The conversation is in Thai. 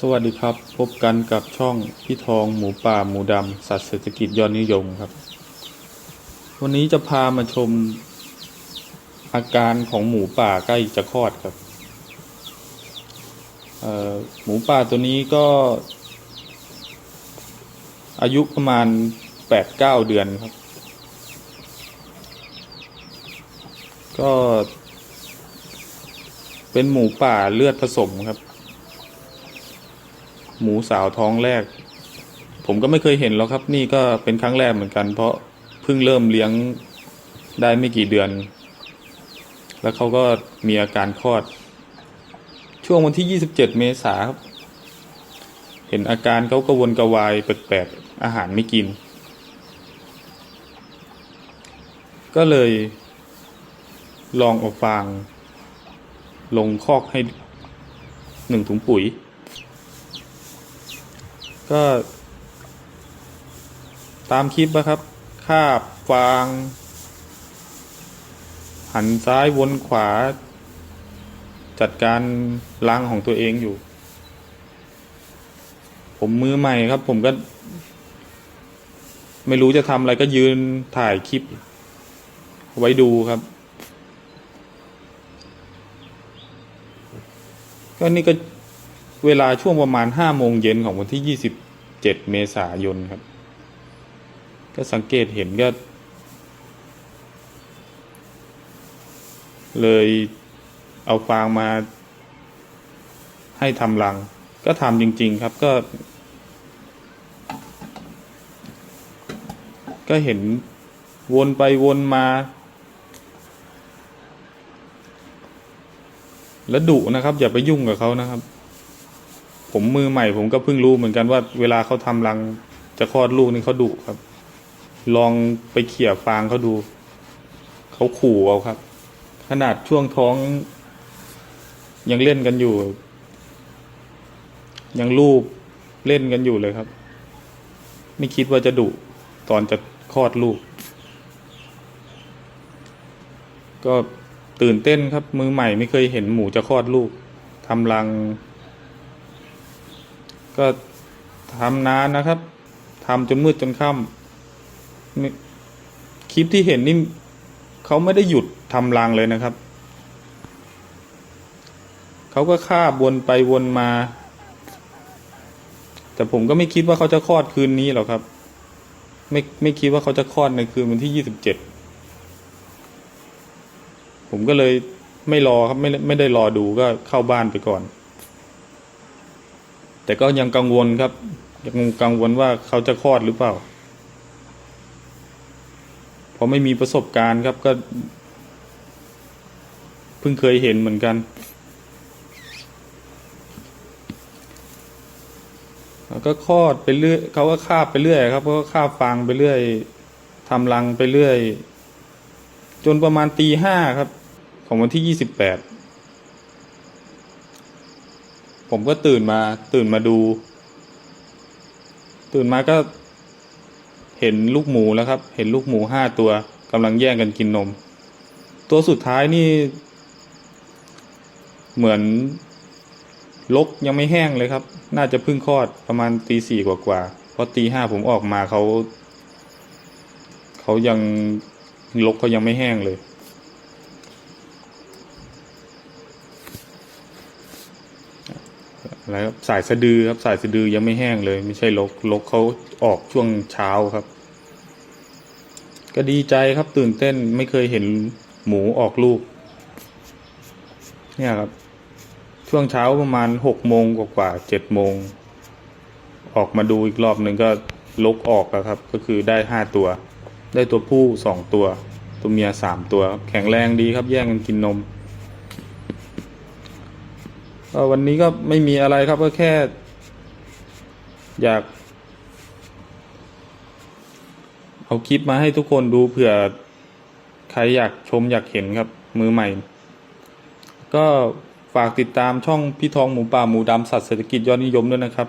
สวัสดีครับ พบกันกับช่องพี่ทองหมูป่าหมูดำสัตว์เศรษฐกิจยอดนิยมครับ วันนี้จะพามาชม อาการของหมูป่าใกล้จะคลอดครับหมูป่าตัวนี้ก็ อายุประมาณแปดเก้าเดือนครับ ก็ เป็นหมูป่าเลือดผสมครับ หมูสาวท้องแรก ผมก็ไม่เคยเห็นหรอกครับ นี่ก็เป็นครั้งแรกเหมือนกัน เพราะเพิ่งเริ่มเลี้ยงได้ไม่กี่เดือน แล้วเขาก็มีอาการคลอด ช่วงวันที่ 27 เมษาครับ เห็นอาการเขากระวนกระวายแปลกๆอาหารไม่กิน ก็เลยลองเอาฟาง ลงคอกให้หนึ่งถุงปุ๋ย ก็ ตามคลิปนะครับ คาบฟาง หันซ้ายวนขวา จัดการล้างของตัวเองอยู่ ผมมือใหม่ครับ ผมก็ ไม่รู้จะทำอะไรก็ยืนถ่ายคลิป ไว้ดูครับ ก็นี่ก็ เวลาช่วงประมาณห้าโมงเย็นของวันที่ยี่สิบเจ็ดเมษายนครับ ก็สังเกตเห็นก็ เลยเอาฟางมาให้ทำรัง ก็ทำจริง ๆ ครับก็ ก็เห็นวนไปวนมา แล้วดุนะครับ อย่าไปยุ่งกับเขานะครับ ผมมือใหม่ ผมก็เพิ่งรู้เหมือนกันว่า เวลาเขาทำรังจะคลอดลูกนี่เขาดุครับ ลองไปเขี่ยฟางเขาดู เขาขู่เอาครับ ขนาดช่วงท้อง ยังเล่นกันอยู่ ยังลูบเล่นกันอยู่เลยครับ ไม่คิดว่าจะดุตอนจะคลอดลูก ก็ตื่นเต้นครับ มือใหม่ไม่เคยเห็นหมูจะคลอดลูกทำรัง ก็ทำนานนะครับทำจนมืดจนค่ำคลิปที่เห็นนี่เขาไม่ได้หยุดทำรังเลยนะครับ เขาก็ฆ่าบวนไปวนมา แต่ผมก็ไม่คิดว่าเขาจะคลอดคืนนี้หรอกครับ ไม่ไม่คิดว่าเขาจะคลอดในคืนวันที่ยี่สิบเจ็ดผมก็เลยไม่รอครับไม่ไม่ได้รอดูก็เข้าบ้านไปก่อน แต่ก็ยังกังวลครับ ยังกังวลว่าเขาจะคลอดหรือเปล่าเพราะไม่มีประสบการณ์ครับก็ เพิ่งเคยเห็นเหมือนกัน แล้วก็คลอดไปเรื่อยเขาก็คาบไปเรื่อยครับเขาก็คาบฟางไปเรื่อยทำรังไปเรื่อย จนประมาณตีห้าครับ ของวันที่ยี่สิบแปด ผมก็ตื่นมา ตื่นมาดู ตื่นมาก็ เห็นลูกหมูแล้วครับ เห็นลูกหมูห้าตัวกำลังแย่งกันกินนม ตัวสุดท้ายนี่ เหมือนลกยังไม่แห้งเลยครับ น่าจะเพิ่งคลอดประมาณตีสี่กว่าๆเพราะตีห้าผมออกมาเขา เขายังลกเขายังไม่แห้งเลย อะไรครับสายสะดือครับสายสะดือยังไม่แห้งเลย ไม่ใช่ลกลกเขาออกช่วงเช้าครับ ก็ดีใจครับตื่นเต้นไม่เคยเห็นหมูออกลูก เนี่ยครับ ช่วงเช้าประมาณหกโมงกว่าเจ็ดโมง ออกมาดูอีกรอบหนึ่งก็ลกออกแล้วครับ ก็คือได้ห้าตัว ได้ตัวผู้สองตัว ตัวเมียสามตัว แข็งแรงดีครับแย่งกันกินนม วันนี้ก็ไม่มีอะไรครับก็แค่ อยาก เอาคลิปมาให้ทุกคนดูเผื่อ ใครอยากชมอยากเห็นครับ มือใหม่ ก็ฝากติดตามช่องพี่ทองหมูป่าหมูดำสัตว์เศรษฐกิจยอดนิยมด้วยนะครับ